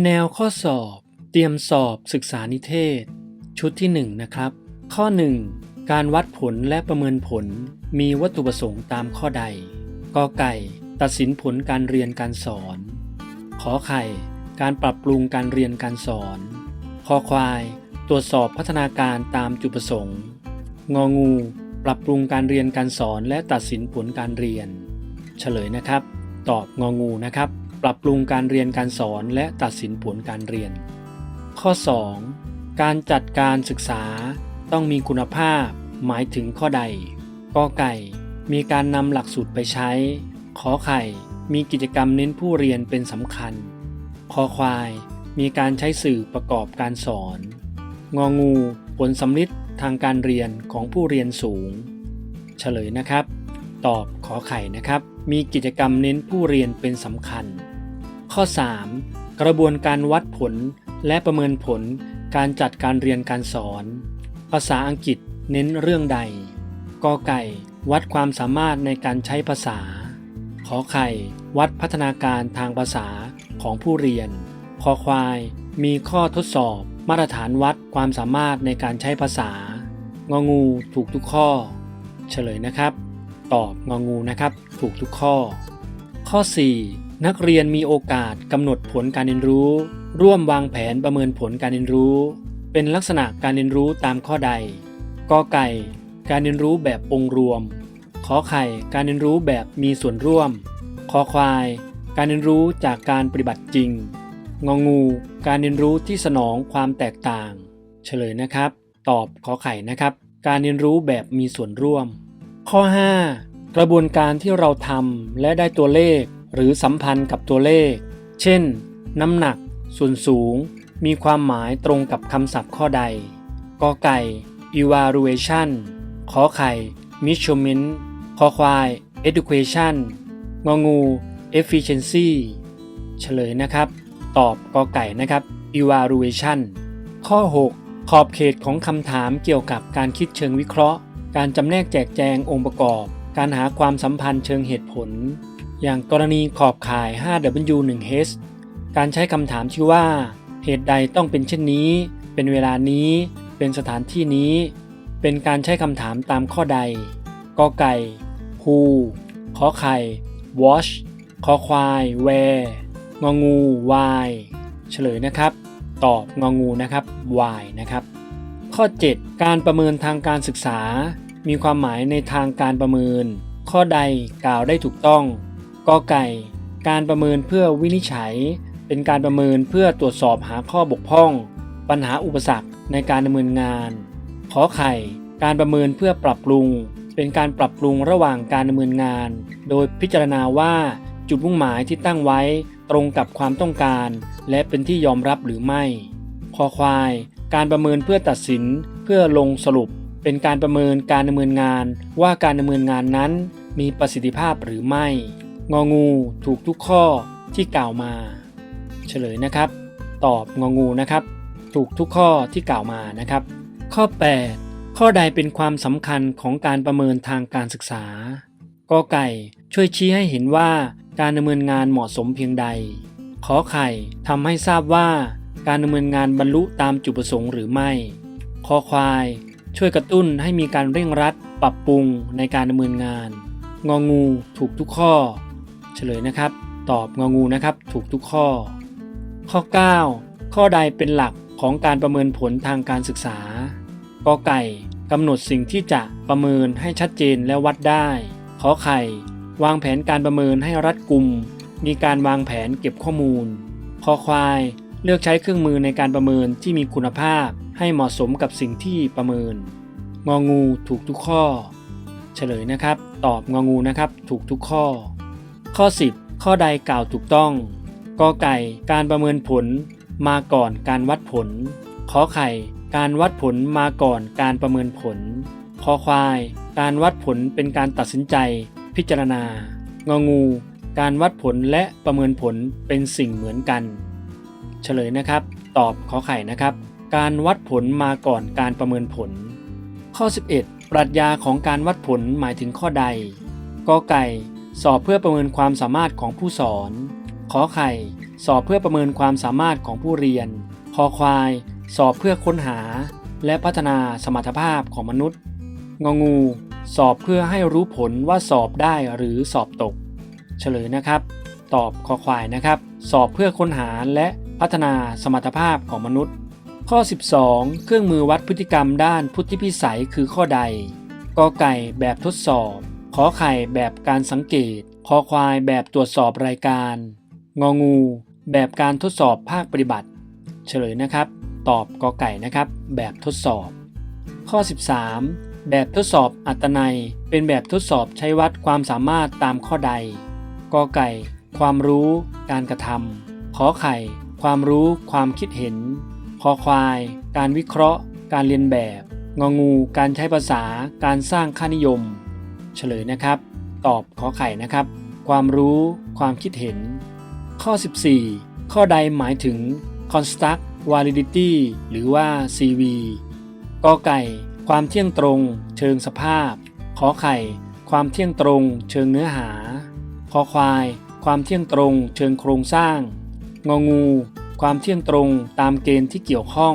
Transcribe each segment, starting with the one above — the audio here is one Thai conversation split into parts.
แนวข้อสอบ เตรียมสอบศึกษานิเทศ ชุดที่ 1 นะครับ ข้อ 1 การวัดผลและประเมินผล มีวัตถุประสงค์ตามข้อใดกอไก่ ตัดสินผลการเรียนการสอน ขอไข่ การปรับปรุงการเรียนการสอนคอควาย ตรวจสอบพัฒนาการตามจุดประสงค์ งองู ปรับปรุงการเรียนการสอนและตัดสินผลการเรียน เฉลยนะครับ ตอบงองูนะครับ ปรับปรุงการเรียนการสอนและตัดสินผลการเรียน ข้อ 2. การจัดการศึกษาต้องมีคุณภาพ หมายถึงข้อใดกอไก่ มีการนำหลักสูตรไปใช้ ขอไข่ มีกิจกรรมเน้นผู้เรียนเป็นสำคัญ คอควาย มีการใช้สื่อประกอบการสอน งองู ผลสำลิดทางการเรียนของผู้เรียนสูง เฉลยนะครับ ตอบขอไข่นะครับ มีกิจกรรมเน้นผู้เรียนเป็นสำคัญ ข้อ 3. กระบวนการวัดผลและประเมินผลการจัดการเรียนการสอน ภาษาอังกฤษเน้นเรื่องใดกอไก่ วัดความสามารถในการใช้ภาษา ขอไข่ วัดพัฒนาการทางภาษาของผู้เรียน คอควาย มีข้อทดสอบ มาตรฐานวัดความสามารถในการใช้ภาษา งองูถูกทุกข้อ เฉลยนะครับ ตอบงองูนะครับ ถูกทุกข้อ ข้อ 4 นักเรียนมีโอกาสกำหนดผลการเรียนรู้ ร่วมวางแผนประเมินผลการเรียนรู้ เป็นลักษณะการเรียนรู้ตามข้อใดกอไก่ การเรียนรู้แบบองค์รวมขอไข่ การเรียนรู้แบบมีส่วนร่วมคอควาย การเรียนรู้จากการปฏิบัติจริง งองู การเรียนรู้ที่สนองความแตกต่าง เฉลยนะครับ ตอบขอไข่นะครับ การเรียนรู้แบบมีส่วนร่วม ข้อ 5 กระบวนการที่เราทำและได้ตัวเลข หรือสัมพันธ์กับตัวเลข เช่น น้ำหนัก ส่วนสูง มีความหมายตรงกับคำศัพท์ข้อใดกอไก่ evaluation ขอไข่ measurement คอควาย education งองู efficiency เฉลยนะครับ ตอบกอไก่นะครับ evaluation ข้อ 6 ขอบเขตของคำถามเกี่ยวกับการคิดเชิงวิเคราะห์ การจำแนกแจกแจงองค์ประกอบ การหาความสัมพันธ์เชิงเหตุผล อย่างกรณีขอบข่าย 5W1H การใช้คำถามชื่อว่า เหตุใดต้องเป็นเช่นนี้ เป็นเวลานี้ เป็นสถานที่นี้ เป็นการใช้คำถามตามข้อใด กอไก่ who ขอไข่ watch คอควาย where งองู why เฉลยนะครับ ตอบงองูนะครับ why นะครับ ข้อ 7 การประเมินทางการศึกษา มีความหมายในทางการประเมิน ข้อใดกล่าวได้ถูกต้อง กอไก่ การประเมินเพื่อวินิจฉัย เป็นการประเมินเพื่อตรวจสอบหาข้อบกพร่อง ปัญหาอุปสรรคในการดำเนินงาน ขอไข่ การประเมินเพื่อปรับปรุง เป็นการปรับปรุงระหว่างการดำเนินงาน โดยพิจารณาว่าจุดมุ่งหมายที่ตั้งไว้ตรงกับความต้องการ และเป็นที่ยอมรับหรือไม่คอควาย การประเมินเพื่อตัดสิน เพื่อลงสรุป เป็นการประเมินการดำเนินงานว่าการดำเนินงานนั้นมีประสิทธิภาพหรือไม่ งองูถูกทุกข้อที่กล่าวมา เฉลยนะครับ ตอบงองูนะครับ ถูกทุกข้อที่กล่าวมานะครับ ข้อ 8 ข้อใดเป็นความสำคัญของการประเมินทางการศึกษากอไก่ช่วยชี้ให้เห็นว่าการดำเนินงานเหมาะสมเพียงใด ขอไข่ทำให้ทราบว่าการดำเนินงานบรรลุตามจุดประสงค์หรือไม่ คอควาย ช่วยกระตุ้นให้มีการเร่งรัด ปรับปรุงในการดำเนินงาน งองูถูกทุกข้อ เฉลยนะครับ ตอบงองูนะครับ ถูกทุกข้อ ข้อ 9 ข้อใดเป็นหลักของการประเมินผลทางการศึกษากอไก่กำหนดสิ่งที่จะประเมินให้ชัดเจนและวัดได้ขอไข่ วางแผนการประเมินให้รัดกุม มีการวางแผนเก็บข้อมูลคอควายเลือกใช้เครื่องมือในการประเมินที่มีคุณภาพให้เหมาะสมกับสิ่งที่ประเมิน งองูถูกทุกข้อ เฉลยนะครับ ตอบงองูนะครับ ถูกทุกข้อ ข้อ 10 ข้อใดกล่าวถูกต้องกอไก่การประเมินผลมาก่อนการวัดผล ขอไข่ การวัดผลมาก่อนการประเมินผล คอควาย การวัดผลเป็นการตัดสินใจ พิจารณา งองู การวัดผลและประเมินผลเป็นสิ่งเหมือนกัน เฉลยนะครับ ตอบขอไข่นะครับ การวัดผลมาก่อนการประเมินผล ข้อ 11 ปรัชญาของการวัดผลหมายถึงข้อใดกอไก่ สอบเพื่อประเมินความสามารถของผู้สอน ขอไข่ สอบเพื่อประเมินความสามารถของผู้เรียน คอควาย สอบเพื่อค้นหา และพัฒนาสมรรถภาพของมนุษย์ งองู สอบเพื่อให้รู้ผลว่าสอบได้หรือสอบตก เฉลยนะครับ ตอบคอควายนะครับ สอบเพื่อค้นหาและพัฒนาสมรรถภาพของมนุษย์ ข้อ 12 เครื่องมือวัดพฤติกรรมด้านพุทธิพิสัยคือข้อใดกอไก่แบบทดสอบ ขอไข่แบบการสังเกต คอควายแบบตรวจสอบรายการ งองู แบบการทดสอบภาคปฏิบัติ เฉลยนะครับ ตอบกอไก่นะครับ แบบทดสอบ ข้อ 13 แบบทดสอบอัตนัย เป็นแบบทดสอบใช้วัดความสามารถตามข้อใด กอไก่ ความรู้ การกระทำขอไข่ ความรู้ ความคิดเห็น คอควาย การวิเคราะห์ การเรียนแบบ งองู การใช้ภาษา การสร้างค่านิยม เฉลยนะครับ ตอบขอไข่นะครับ ความรู้ ความคิดเห็น ข้อ 14 ข้อใดหมายถึง construct validity หรือว่า CV กอไก่ ความเที่ยงตรง เชิงสภาพ ขอไข่ ความเที่ยงตรง เชิงเนื้อหา คอควาย ความเที่ยงตรง เชิงโครงสร้าง งองู ความเที่ยงตรงตามเกณฑ์ที่เกี่ยวข้อง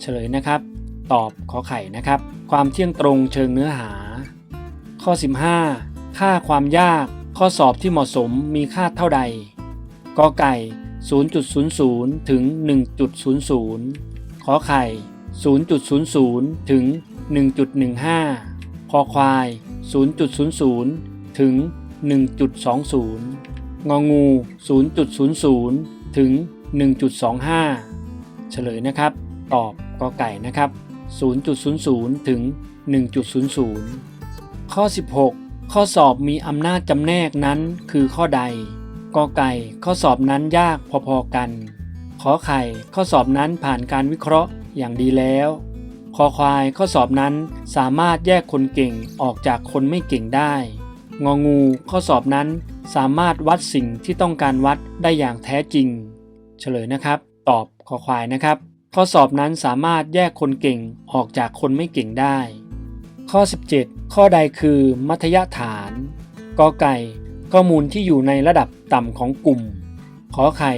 เฉลยนะครับ ตอบขอไข่นะครับ ความเที่ยงตรงเชิงเนื้อหา ข้อ 15 ค่าความยาก ข้อสอบที่เหมาะสมมีค่าเท่าใดกอไก่ 0.00 ถึง 1.00 ขอไข่ 0.00 ถึง 1.15 คอควาย 0.00 ถึง 1.20 งองู 0.00 ถึง 1.25 เฉลยนะครับ ตอบกอไก่นะครับ 0.00 ถึง 1.00 ข้อ 16 ข้อสอบมีอำนาจจำแนกนั้นคือข้อใดกอไก่ ข้อสอบนั้นยากพอๆกันขอไข่ ข้อสอบนั้นผ่านการวิเคราะห์อย่างดีแล้วคอควายข้อสอบนั้นสามารถแยกคนเก่งออกจากคนไม่เก่งได้ งองู ข้อสอบนั้นสามารถวัดสิ่งที่ต้องการวัดได้อย่างแท้จริง เฉลยนะครับ ตอบคอควายนะครับ ข้อสอบนั้นสามารถแยกคนเก่งออกจากคนไม่เก่งได้ ข้อ 17 ข้อใดคือมัธยฐานกอไก่ข้อมูลที่อยู่ในระดับต่ำของกลุ่ม ขอไข่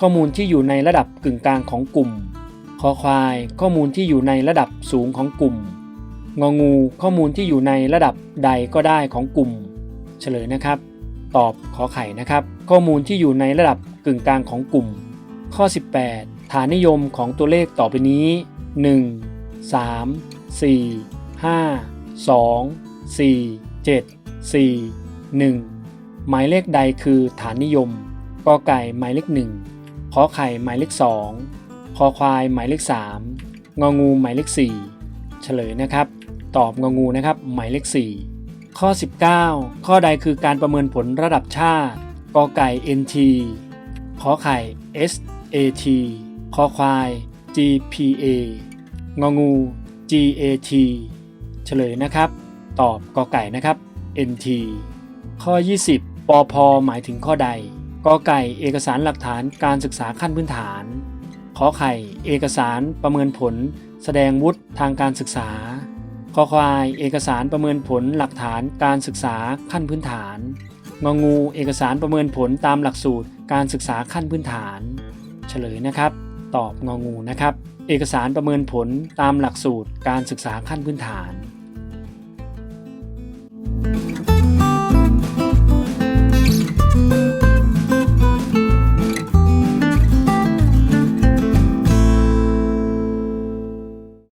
ข้อมูลที่อยู่ในระดับกึ่งกลางของกลุ่มคอควาย ข้อมูลที่อยู่ในระดับสูงของกลุ่ม งองู ข้อมูลที่อยู่ในระดับใดก็ได้ของกลุ่ม เฉลยนะครับ ตอบขอไข่นะครับ ข้อมูลที่อยู่ในระดับกึ่งกลางของกลุ่ม ข้อ 18 ฐานนิยมของตัวเลขต่อไปนี้ 1 3 4 5 2 4 7 4 1 หมายเลขใดคือฐานนิยมกอไก่หมายเลข1ขอไข่หมายเลข2คอควายหมายเลข3งองูหมายเลข4เฉลยนะครับ ตอบงองูนะครับ หมายเลข4ข้อ 19 ข้อใดคือการประเมินผลระดับชาติกอไก่ NT ขอไข่ SAT คอควาย GPA งองู GAT ฉลยนะครับ ตอบกอไก่นะครับ NT ข้อ 20ปอพหมายถึงข้อใดกอไก่เอกสารหลักฐานการศึกษาขั้นพื้นฐานขอไข่ เอกสารประเมินผล แสดงวุฒิทางการศึกษาคอควายเอกสารประเมินผลหลักฐานการศึกษาขั้นพื้นฐานงองู เอกสารประเมินผลตามหลักสูตรการศึกษาขั้นพื้นฐาน เฉลยนะครับ ตอบงองูนะครับ เอกสารประเมินผลตามหลักสูตรการศึกษาขั้นพื้นฐาน